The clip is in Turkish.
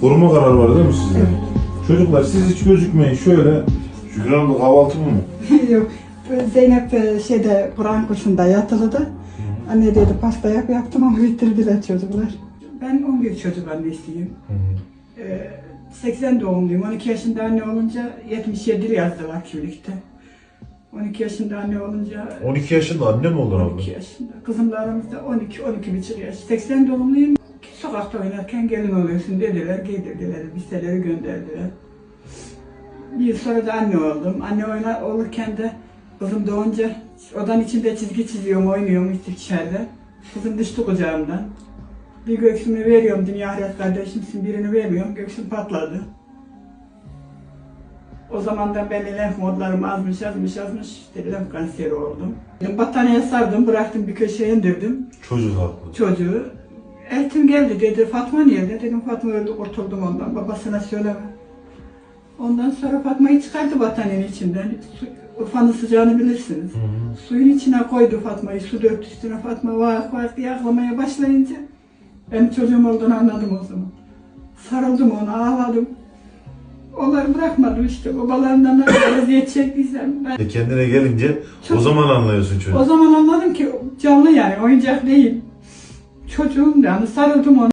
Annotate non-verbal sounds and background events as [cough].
Koruma kararı var değil mi sizde? Evet. Çocuklar siz hiç gözükmeyin şöyle. Şükran abla kahvaltı mı? [laughs] Yok. Zeynep e, şeyde Kur'an kursunda yatılıdı. Anne dedi pasta yap yaptım ama bitirdiler çocuklar. Ben 11 çocuk annesiyim. Ee, 80 doğumluyum. 12 yaşında anne olunca 77 yazdılar kimlikte. 12 yaşında anne olunca 12 yaşında anne mi olur abla? 12 yaşında. Kızımla aramızda 12 12 buçuk yaş. 80 doğumluyum. Sokakta oynarken gelin oluyorsun dediler, giydirdiler, listeleri gönderdiler. Bir yıl sonra da anne oldum. Anne oynar, olurken de kızım doğunca odanın içinde çizgi çiziyorum, oynuyorum içeride. Kızım düştü kucağımdan. Bir göğsümü veriyorum, dünya hayat kardeşimsin, birini vermiyorum, göğsüm patladı. O zamandan beri lenf modlarım azmış, azmış, azmış. İşte lenf kanseri oldum. Battaniye sardım, bıraktım bir köşeye indirdim Çocuk haklı. çocuğu. Eltim geldi dedi, Fatma nerede? Dedim Fatma öldü, kurtuldum ondan. Babasına söyleme. Ondan sonra Fatma'yı çıkardı battaniyenin içinden. Su, Urfa'nın sıcağını bilirsiniz. Suyun içine koydu Fatma'yı, su döktü üstüne. Fatma vah vah diye ağlamaya başlayınca benim çocuğum olduğunu anladım o zaman. Sarıldım ona, ağladım. Onları bırakmadım işte. Babalarından nasıl eziyet çektiysem ben E kendine gelince Çok- o zaman anlıyorsun o çocuk. zaman anladım ki canlı yani oyuncak değil. Çocuğum yani sarıldım ona.